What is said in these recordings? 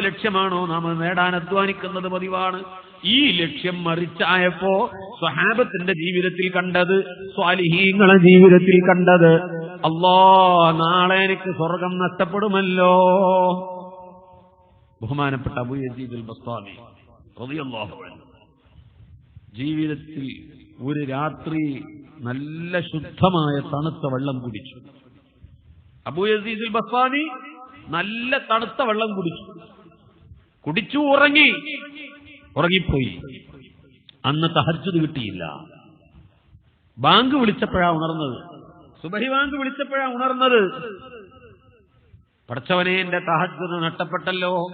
ലക്ഷ്യമാണോ നാം നേടാൻ അധ്വാനിക്കുന്നത് പതിവാണ്. ഈ ലക്ഷ്യം മറിച്ചായപ്പോ സ്വഹാബത്തിന്റെ ജീവിതത്തിൽ കണ്ടത് സ്വാലിഹീങ്ങളെ ജീവിതത്തിൽ കണ്ടത് അല്ലോ നാളെ എനിക്ക് സ്വർഗം നഷ്ടപ്പെടുമല്ലോ. ബഹുമാനപ്പെട്ട അബു യസീദുൽ ബസ്താമി ജീവിതത്തിൽ ഒരു രാത്രി നല്ല ശുദ്ധമായ തണുത്ത വെള്ളം കുടിച്ചു. അബൂ യസീദുൽ ബസ്വാനി നല്ല തണുത്ത വെള്ളം കുടിച്ചു. കുടിച്ചു ഉറങ്ങി ഉറങ്ങിപ്പോയി. അന്ന് തഹജ്ജുദ് കിട്ടിയില്ല. ബാങ്ക് വിളിച്ചപ്പോഴാ ഉണർന്നത്. സുബഹി ബാങ്ക് വിളിച്ചപ്പോഴാ ഉണർന്നത്. പടച്ചവനെ എന്റെ തഹജ്ജുദ് നഷ്ടപ്പെട്ടല്ലോ.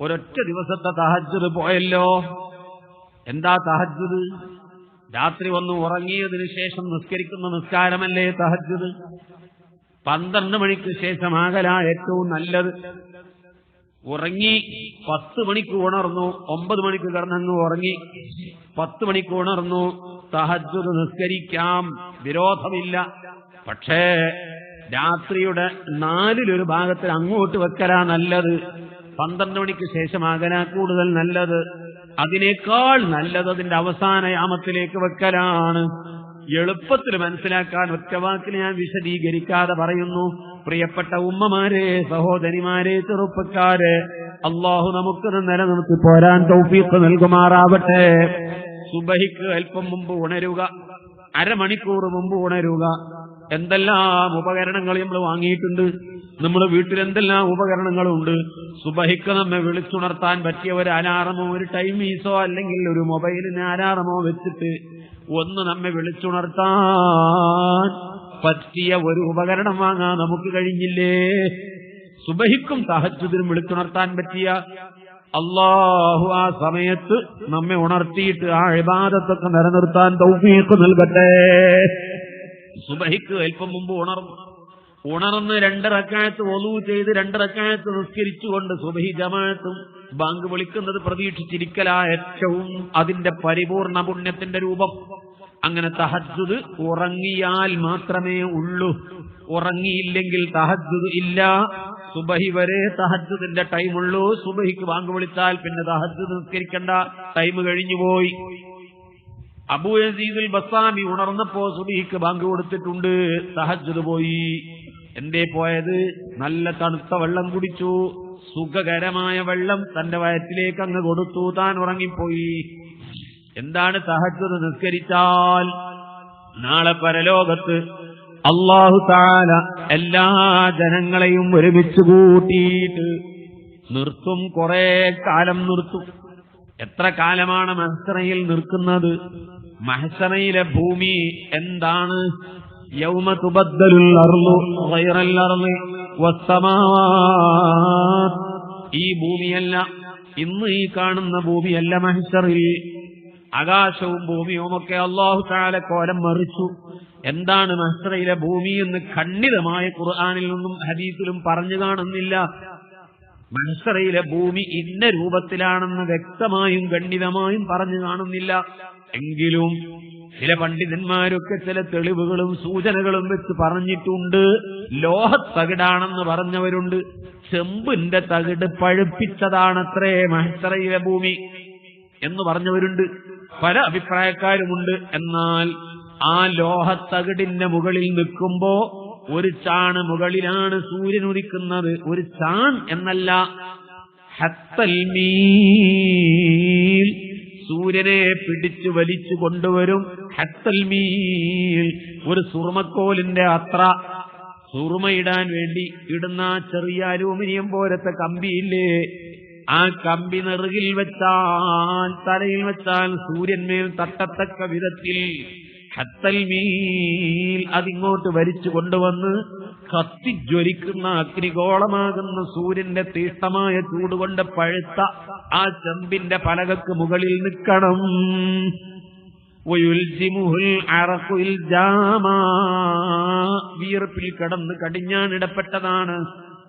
ഒരൊറ്റ ദിവസത്തെ തഹജ്ജുദ് പോയല്ലോ. എന്താ തഹജ്ജുദ്? രാത്രി വന്ന് ഉറങ്ങിയതിനു ശേഷം നിസ്കരിക്കുന്ന നിസ്കാരമല്ലേ തഹജ്ജുദ്? പന്ത്രണ്ട് മണിക്ക് ശേഷം ആകലാ ഏറ്റവും നല്ലത്. ഉറങ്ങി പത്ത് മണിക്ക് ഉണർന്നു ഒമ്പത് മണിക്ക് കിടന്നങ്ങ് ഉറങ്ങി. പത്ത് മണിക്ക് ഉണർന്നു സഹജ നിസ്കരിക്കാം വിരോധമില്ല. പക്ഷേ രാത്രിയുടെ നാലിലൊരു ഭാഗത്തിൽ അങ്ങോട്ട് വെക്കലാ നല്ലത്. പന്ത്രണ്ട് മണിക്ക് ശേഷമാകലാ കൂടുതൽ നല്ലത്. അതിനേക്കാൾ നല്ലത് അതിന്റെ അവസാന യാമത്തിലേക്ക് വെക്കലാണ്. എളുപ്പത്തിൽ മനസ്സിലാക്കാൻ ഒറ്റവാക്കിന് ഞാൻ വിശദീകരിക്കാതെ പറയുന്നു. പ്രിയപ്പെട്ട ഉമ്മമാരെ സഹോദരിമാരെ ചെറുപ്പക്കാര് അള്ളാഹു നമുക്ക് നിലനിർത്തി പോരാൻ തൗഫീഖ് നൽകുമാറാവട്ടെ. സുബഹിക്ക് അല്പം മുമ്പ് ഉണരുക അരമണിക്കൂർ മുമ്പ് ഉണരുക. എന്തെല്ലാം ഉപകരണങ്ങൾ നമ്മൾ വാങ്ങിയിട്ടുണ്ട്? നമ്മുടെ വീട്ടിൽ എന്തെല്ലാം ഉപകരണങ്ങളുണ്ട്? സുബഹിക്ക് നമ്മെ വിളിച്ചുണർത്താൻ പറ്റിയ ഒരു അലാറമോ ഒരു ടൈമീസോ അല്ലെങ്കിൽ ഒരു മൊബൈലിന് അലാറമോ വെച്ചിട്ട് ഒന്ന് നമ്മെ വിളിച്ചുണർത്താൻ പറ്റിയ ഒരു ഉപകരണം വാങ്ങാൻ നമുക്ക് കഴിഞ്ഞില്ലേ? സുബഹിക്കും സഹജത്തിനും വിളിച്ചുണർത്താൻ പറ്റിയ അള്ളാഹു ആ സമയത്ത് നമ്മെ ഉണർത്തിയിട്ട് ആ ഇബാദത്തൊക്കെ നിലനിർത്താൻ തൗഫീഖ് നൽകട്ടെ. സുബഹിക്ക് അല്പം മുമ്പ് ഉണർന്നു ഉണർന്ന് രണ്ടറക്കായത്ത് ഒലു ചെയ്ത് രണ്ടറക്കായത്ത് നിസ്കരിച്ചുകൊണ്ട് സുബഹി ജമാഅത്തും ബാങ്ക് വിളിക്കുന്നത് പ്രതീക്ഷിച്ചിരിക്കലാ ഏറ്റവും അതിന്റെ പരിപൂർണ പുണ്യത്തിന്റെ രൂപം. അങ്ങനെ തഹജ്ജുദ് ഉറങ്ങിയാൽ മാത്രമേ ഉള്ളൂ. ഉറങ്ങിയില്ലെങ്കിൽ തഹജ്ജുദ് ഇല്ല. സുബഹി വരെ തഹജ്ജുദിന്റെ ടൈമുള്ളൂ സുബഹിക്ക് ബാങ്ക് വിളിച്ചാൽ പിന്നെ തഹജ്ജുദ് നിസ്കരിക്കേണ്ട. ടൈം കഴിഞ്ഞുപോയി അബൂ യസീദുൽ ബസാമി ഉണർന്നപ്പോ സുബഹിക്ക് ബാങ്ക് കൊടുത്തിട്ടുണ്ട്. തഹജ്ജുദ് പോയി. എന്തേ പോയത്? നല്ല തണുത്ത വെള്ളം കുടിച്ചു. സുഖകരമായ വെള്ളം തന്റെ വയറ്റിലേക്ക് അങ്ങ് കൊടുത്തു. താൻ ഉറങ്ങിപ്പോയി. എന്താണ് തഹജ്ജുദ് നിസ്കരിച്ചാൽ? നാളെ പരലോകത്ത് അള്ളാഹു താല എല്ലാ ജനങ്ങളെയും ഒരുമിച്ച് കൂട്ടിയിട്ട് നിർത്തും. കുറെ കാലം നിർത്തും. എത്ര കാലമാണ് മഹസറയിൽ നിൽക്കുന്നത് മഹസറയിലെ ഭൂമി എന്താണ്? യൗമ تبدل الأرض غير الأرض والسماوات. ഈ ഭൂമിയല്ല. ഇന്ന് ഈ കാണുന്ന ഭൂമിയല്ല മഹിഷറിൽ. ആകാശവും ഭൂമിയും ഒക്കെ അള്ളാഹു താല കോലം മറിച്ചു. എന്താണ് മഹിഷറയിലെ ഭൂമി എന്ന് ഖണ്ഡിതമായ ഖുർആാനിൽ നിന്നും ഹദീസിലും പറഞ്ഞു കാണുന്നില്ല. മഹസറയിലെ ഭൂമി ഇന്ന രൂപത്തിലാണെന്ന് വ്യക്തമായും ഖണ്ഡിതമായും പറഞ്ഞു കാണുന്നില്ല. എങ്കിലും ചില പണ്ഡിതന്മാരൊക്കെ ചില തെളിവുകളും സൂചനകളും വെച്ച് പറഞ്ഞിട്ടുണ്ട്. ലോഹത്തകിടാണെന്ന് പറഞ്ഞവരുണ്ട്. ചെമ്പിന്റെ തകിട് പഴുപ്പിച്ചതാണത്രേ മഹസറയിലെ ഭൂമി എന്ന് പറഞ്ഞവരുണ്ട്. പല അഭിപ്രായക്കാരുമുണ്ട്. എന്നാൽ ആ ലോഹത്തകിടിന്റെ മുകളിൽ നിൽക്കുമ്പോ ഒരു ചാണ് മുകളിലാണ് സൂര്യൻ ഉദിക്കുന്നത്. ഒരു ചാൺ എന്നല്ല. ഹത്തൽമീൽ സൂര്യനെ പിടിച്ചു വലിച്ചു കൊണ്ടുവരും. ഹത്തൽമീൽ ഒരു സുറുമക്കോലിന്റെ അത്ര. സുറുമയിടാൻ വേണ്ടി ഇടുന്ന ചെറിയ അലൂമിനിയം പോലത്തെ കമ്പിയില്ലേ? ആ കമ്പി നെറുകിൽ വെച്ചാൽ തലയിൽ വെച്ചാൽ സൂര്യന്മേൽ തട്ടത്തക്ക വിധത്തിൽ ഹത്തൽ മീൽ അതിങ്ങോട്ട് വരിച്ചു കൊണ്ടുവന്ന് കത്തിജ്വലിക്കുന്ന അഗ്നിഗോളമാകുന്ന സൂര്യന്റെ തീഷ്ണമായ ചൂടുകൊണ്ട് പഴുത്ത ആ ചെമ്പിന്റെ പലകക്ക് മുകളിൽ നിൽക്കണം. വിയർപ്പിൽ കടന്ന് കടിഞ്ഞാണിടപ്പെട്ടതാണ്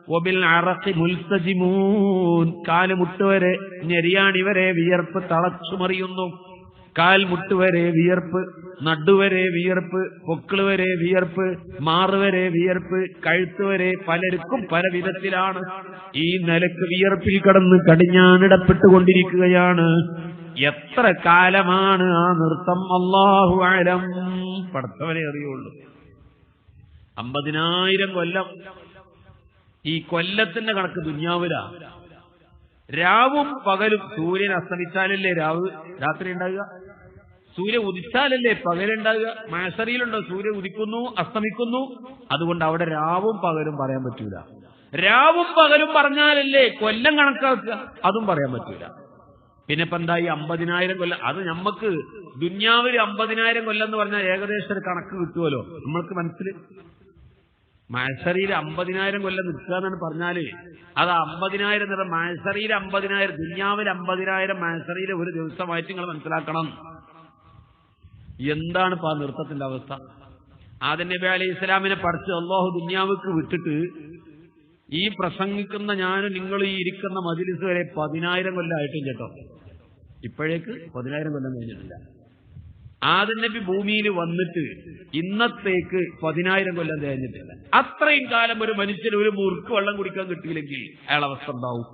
ഒബിൽ അറഖി മുൽത്തജിമൂൻ. കാലുമുട്ടുവരെ ഞെരിയാണിവരെ വിയർപ്പ് തളച്ചുമറിയുന്നു. കാൽമുട്ട് വരെ വിയർപ്പ് നടുവരെ വിയർപ്പ് പൊക്കിൾ വരെ വിയർപ്പ് മാറുവരെ വിയർപ്പ് കഴുത്ത് വരെ പലർക്കും പല വിധത്തിലാണ് ഈ നിലയ്ക്ക് വിയർപ്പിൽ കടന്ന് കടിഞ്ഞാനിടപ്പെട്ടുകൊണ്ടിരിക്കുകയാണ് എത്ര കാലമാണ് ആ നൃത്തം? അള്ളാഹു ആലം പടത്തവരെ അറിയുള്ളൂ. അമ്പതിനായിരം കൊല്ലം. ഈ കൊല്ലത്തിന്റെ കണക്ക് ദുന്യാവില. രാവും പകലും സൂര്യൻ അസ്തമിച്ചാലല്ലേ രാവ് രാത്രി ഉണ്ടാകുക സൂര്യ ഉദിച്ചാലല്ലേ പകലുണ്ടാകുക മാസറിയിലുണ്ടോ സൂര്യ ഉദിക്കുന്നു അസ്തമിക്കുന്നു. അതുകൊണ്ട് അവിടെ രാവും പകലും പറയാൻ പറ്റൂല. രാവും പകലും പറഞ്ഞാലല്ലേ കൊല്ലം കണക്കാക്കുക? അതും പറയാൻ പറ്റൂല. പിന്നെ ഇപ്പൊ എന്തായി? അമ്പതിനായിരം കൊല്ലം. അത് നമ്മക്ക് ദുന്യാവിൽ അമ്പതിനായിരം കൊല്ലം എന്ന് പറഞ്ഞാൽ ഏകദേശം ഒരു കണക്ക് കിട്ടുമല്ലോ നമ്മൾക്ക് മനസ്സിൽ മത്സരിയിൽ അമ്പതിനായിരം കൊല്ലം നിൽക്കുക എന്നാണ് പറഞ്ഞാൽ. അത് അമ്പതിനായിരം നിറ മഴസറിയിൽ അമ്പതിനായിരം ദുന്യാവിൽ അമ്പതിനായിരം മഴസറിയിൽ ഒരു ദിവസമായിട്ട് നിങ്ങൾ മനസ്സിലാക്കണം. എന്താണ് ഇപ്പൊ ആ നൃത്തത്തിന്റെ അവസ്ഥ? ആദ്യ നബി അലൈഹി ഇസ്ലാമിനെ പഠിച്ച് അള്ളാഹു ദുന്യാവിക്ക് വിട്ടിട്ട് ഈ പ്രസംഗിക്കുന്ന ഞാനും നിങ്ങൾ ഈ ഇരിക്കുന്ന മജിലിസ് വരെ പതിനായിരം കൊല്ലമായിട്ടും കേട്ടോ. ഇപ്പോഴേക്ക് പതിനായിരം കൊല്ലം കഴിഞ്ഞിട്ടില്ല. ആദൻ നബി ഭൂമിയിൽ വന്നിട്ട് ഇന്നത്തേക്ക് പതിനായിരം കൊല്ലം തേഞ്ഞിട്ടില്ല അത്രയും കാലം ഒരു മനുഷ്യന് ഒരു മുറുക്ക് വെള്ളം കുടിക്കാൻ കിട്ടിയില്ലെങ്കിൽ അയാൾ അവസ്ഥ ഉണ്ടാവും.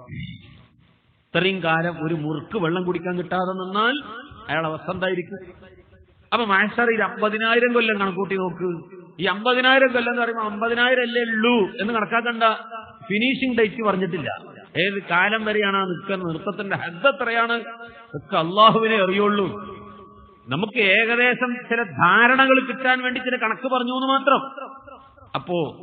ഇത്രയും കാലം ഒരു മുറുക്ക് വെള്ളം കുടിക്കാൻ കിട്ടാതെ നിന്നാൽ അയാൾ അവസ്ഥ എന്തായിരിക്കും? അപ്പൊ മാഷറിയിൽ അമ്പതിനായിരം കൊല്ലം കണക്കൂട്ടി നോക്ക്. ഈ അമ്പതിനായിരം കൊല്ലം എന്ന് പറയുമ്പോൾ അമ്പതിനായിരം അല്ലേ ഉള്ളൂ എന്ന് കണക്കാക്കണ്ട. ഫിനിഷിംഗ് ഡേറ്റ് പറഞ്ഞിട്ടില്ല. ഏത് കാലം വരെയാണ് ആ നിൽക്കുന്ന നൃത്തത്തിന്റെ ഹെഡ് എത്രയാണ്? ഒക്കെ അള്ളാഹുവിനെ അറിയുള്ളൂ. നമുക്ക് ഏകദേശം ചില ധാരണകൾ കിട്ടാൻ വേണ്ടി ചില കണക്ക് പറഞ്ഞു എന്ന് മാത്രം. അപ്പോ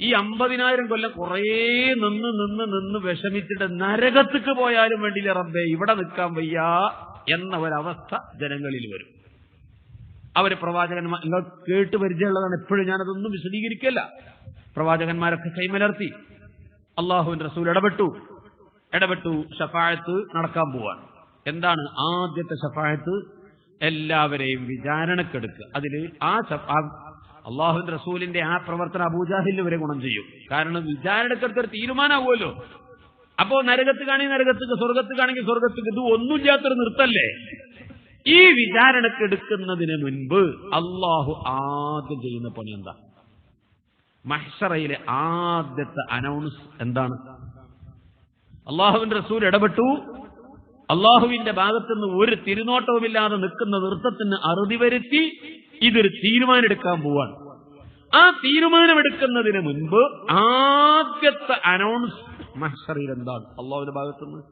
ഈ അമ്പതിനായിരം കൊല്ലം കുറേ നിന്ന് നിന്ന് നിന്ന് വിഷമിച്ചിട്ട് നരകത്തേക്ക് പോയാലും വേണ്ടിയില്ല റബ്ബേ ഇവിടെ നിൽക്കാൻ വയ്യ എന്ന ഒരവസ്ഥ ജനങ്ങളിൽ വരും. അവർ പ്രവാചകന്മാർ നിങ്ങൾ കേട്ട് പരിചയമുള്ളതാണ്. എപ്പോഴും ഞാനതൊന്നും വിശദീകരിക്കല്ല. പ്രവാചകന്മാരൊക്കെ കൈമലർത്തി അള്ളാഹുവിൻ റസൂൽ ഇടപെട്ടു. ഇടപെട്ടു ഷഫായത്ത് നടക്കാൻ പോവാൻ എന്താണ് ആദ്യത്തെ ഷഫായത്ത്? എല്ലാവരെയും വിചാരണക്കെടുക്കുക അതിൽ ആ അള്ളാഹു റസൂലിന്റെ ആ പ്രവർത്തനം അബൂജാഹിലിന് വരെ ഗുണം ചെയ്യും. കാരണം വിചാരണക്കെടുത്ത ഒരു തീരുമാനമാവുമല്ലോ അപ്പോ നരകത്ത് കാണി നരകത്തേക്ക് സ്വർഗത്ത് കാണെങ്കിൽ സ്വർഗത്തേക്ക് ഇത് ഒന്നുമില്ലാത്തൊരു നിർത്തല്ലേ ഈ വിചാരണക്കെടുക്കുന്നതിന് മുൻപ് അള്ളാഹു ആദ്യം ചെയ്യുന്ന പണി എന്താ? മഹ്സറയിലെ ആദ്യത്തെ അനൗൺസ് എന്താണ്? അള്ളാഹുവിന്റെ റസൂൽ ഇടപെട്ടു. അള്ളാഹുവിന്റെ ഭാഗത്തുനിന്ന് ഒരു തിരുനോട്ടവുമില്ലാതെ നിൽക്കുന്ന നൃത്തത്തിന് അറുതി വരുത്തി ഇതൊരു തീരുമാനമെടുക്കാൻ പോവാണ് ആ തീരുമാനമെടുക്കുന്നതിന് മുൻപ് ആദ്യത്തെ അനൗൺസ് മഹ്ഷറയിൽ എന്താണ് അള്ളാഹുവിന്റെ ഭാഗത്തുനിന്ന്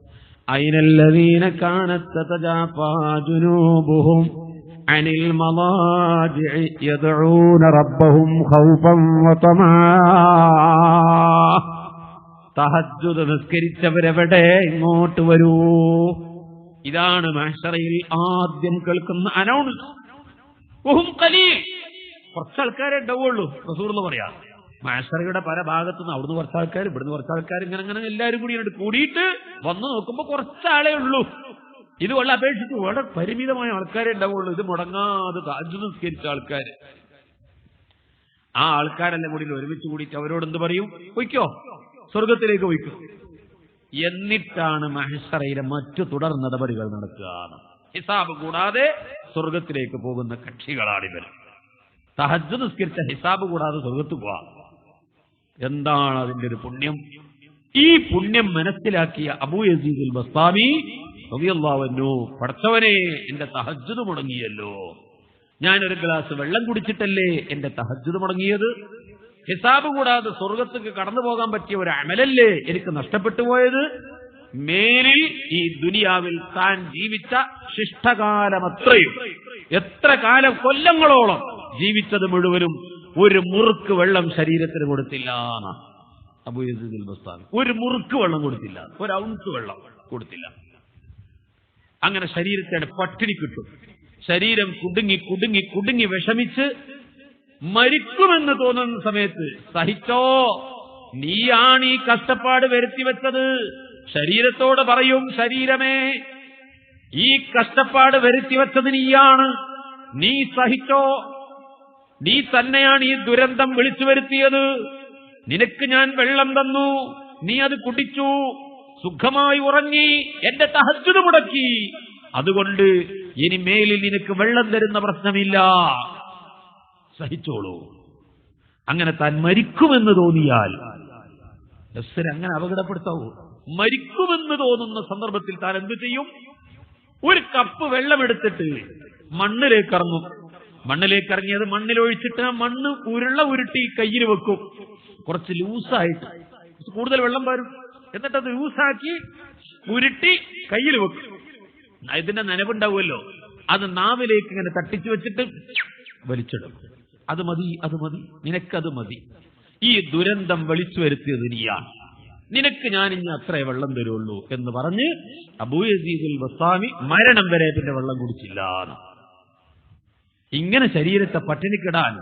أين الذين كانت تتجافى جنوبهم عن المضاجع يدعون ربهم خوفا وطمعا തഹജ്ജുദ് നിസ്കരിച്ചവരെവിടെ? ഇങ്ങോട്ട് വരൂ. ഇതാണ് മാഷറയിൽ ആദ്യം കേൾക്കുന്ന അനൗൺസ് കുറച്ച് ആൾക്കാരെ ഉണ്ടാവുള്ളൂ റസൂർ എന്ന് പറയാ മാഷറയുടെ പല ഭാഗത്തുനിന്ന് അവിടുന്ന് കുറച്ച് ആൾക്കാർ ഇവിടുന്ന് കുറച്ച് ആൾക്കാർ ഇങ്ങനെ അങ്ങനെ എല്ലാവരും കൂടി കൂടിയിട്ട് വന്നു നോക്കുമ്പോ കുറച്ചാളേ ഉള്ളൂ. ഇത് വളരെ അപേക്ഷിച്ച് വളരെ പരിമിതമായ ആൾക്കാരെ ഉണ്ടാവുള്ളൂ ഇത് മുടങ്ങാതെ താജ് നിസ്കരിച്ച ആൾക്കാർ ആ ആൾക്കാരെല്ലാം കൂടി ഒരുമിച്ച് കൂടിയിട്ട് അവരോട് എന്ത് പറയും? പൊയ്ക്കോ. സ്വർഗത്തിലേക്ക് വയ്ക്കും. എന്നിട്ടാണ് മഹസറയിലെ മറ്റു തുടർ നടപടികൾ നടക്കുക. ഹിസാബ് കൂടാതെ സ്വർഗത്തിലേക്ക് പോകുന്ന കക്ഷികളാണ് ഇവർ. സഹജ നിസ്കരിച്ച ഹിസാബ് കൂടാതെ സ്വർഗത്ത് പോവാം. എന്താണ് അതിന്റെ ഒരു പുണ്യം? ഈ പുണ്യം മനസ്സിലാക്കിയ അബൂ യസീദുൽ ബസ്താമി റളിയല്ലാഹു പടച്ചവനെ എന്റെ തഹജ്ജുദ് മുടങ്ങിയല്ലോ. ഞാൻ ഒരു ഗ്ലാസ് വെള്ളം കുടിച്ചിട്ടല്ലേ എന്റെ തഹജ്ജുദ് മുടങ്ങിയത്? ഹിസാബ് കൂടാതെ സ്വർഗത്തേക്ക് കടന്നു പോകാൻ പറ്റിയ ഒരു അമലല്ലേ എനിക്ക് നഷ്ടപ്പെട്ടു പോയത്? മേലിൽ ഈ ദുനിയാവിൽ താൻ ജീവിച്ച ശിഷ്ടകാലമത്രയും എത്ര കാലം കൊല്ലങ്ങളോളം ജീവിച്ചത് മുഴുവനും ഒരു മുറുക്ക് വെള്ളം ശരീരത്തിന് കൊടുത്തില്ല ബസ്താമി ഒരു മുറുക്ക് വെള്ളം കൊടുത്തില്ല ഒരു ഔൺസ് വെള്ളം കൊടുത്തില്ല. അങ്ങനെ ശരീരത്തെ പട്ടിണി കിട്ടും. ശരീരം കുടുങ്ങി കുടുങ്ങി കുടുങ്ങി വിഷമിച്ച് മരിക്കുമെന്ന് തോന്നുന്ന സമയത്ത് സഹിച്ചോ നീയാണ് ഈ കഷ്ടപ്പാട് വരുത്തി വെച്ചത്. ശരീരത്തോട് പറയും ശരീരമേ ഈ കഷ്ടപ്പാട് വരുത്തി വെച്ചത് നീയാണ്. നീ സഹിച്ചോ? നീ തന്നെയാണ് ഈ ദുരന്തം വിളിച്ചു വരുത്തിയത്. നിനക്ക് ഞാൻ വെള്ളം തന്നു. നീ അത് കുടിച്ചു. സുഖമായി ഉറങ്ങി. എന്റെ തഹജ്ജുദ് മുടക്കി. അതുകൊണ്ട് ഇനി മേലിൽ നിനക്ക് വെള്ളം തരുന്ന പ്രശ്നമില്ല. സഹിച്ചോളൂ. അങ്ങനെ താൻ മരിക്കുമെന്ന് തോന്നിയാൽ നഫ്സിനെ അങ്ങനെ അപകടപ്പെടുത്താവൂ. മരിക്കുമെന്ന് തോന്നുന്ന സന്ദർഭത്തിൽ താൻ എന്ത് ചെയ്യും? ഒരു കപ്പ് വെള്ളമെടുത്തിട്ട് മണ്ണിലേക്ക് ഇറങ്ങും മണ്ണിലേക്ക് ഇറങ്ങിയത് മണ്ണിലൊഴിച്ചിട്ട് ആ മണ്ണ് ഉരുള ഉരുട്ടി കയ്യിൽ വെക്കും. കുറച്ച് ലൂസായിട്ട്. കൂടുതൽ വെള്ളം വരും എന്നിട്ട് അത് ലൂസാക്കി ഉരുട്ടി കയ്യിൽ വെക്കും. ഇതിന്റെ നനവുണ്ടാവുമല്ലോ. അത് നാവിലേക്ക് ഇങ്ങനെ തട്ടിച്ചു വെച്ചിട്ട് വലിച്ചിടും. അത് മതി അത് മതി. നിനക്കത് മതി. ഈ ദുരന്തം വിളിച്ചു വരുത്തിയത് നീയാണ് നിനക്ക് ഞാൻ ഇനി അത്രേ വെള്ളം തരുള്ളൂ എന്ന് പറഞ്ഞ് അബൂയസീദുൽ വസ്വാമി മരണം വരെ പിന്നെ വെള്ളം കുടിച്ചില്ല ഇങ്ങനെ ശരീരത്തെ പട്ടിണിക്കിടാൻ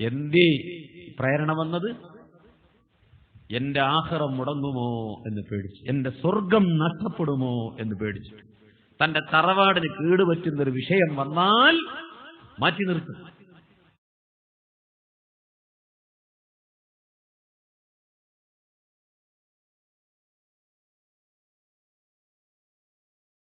എന്തേ പ്രേരണ വന്നത്? എന്റെ ആഹാരം മുടങ്ങുമോ എന്ന് പേടിച്ചു എന്റെ സ്വർഗം നഷ്ടപ്പെടുമോ എന്ന് പേടിച്ചു തന്റെ തറവാടിന് കേടുപറ്റുന്ന ഒരു വിഷയം വന്നാൽ മാറ്റി നിർത്തും.